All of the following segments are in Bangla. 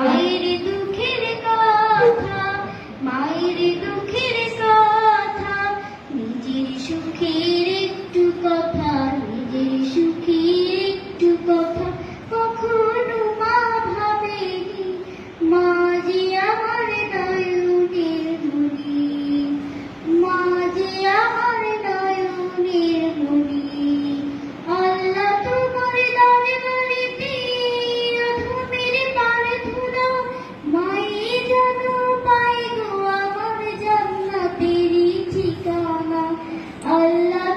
মায়ের দুঃখের কথা মায়ের দুঃখের কথা নিজের সুখের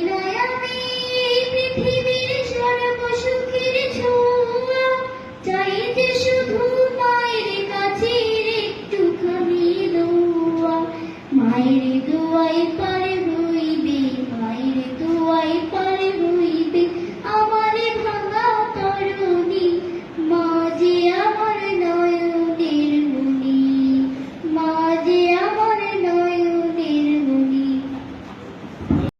নয়নে পৃথিবী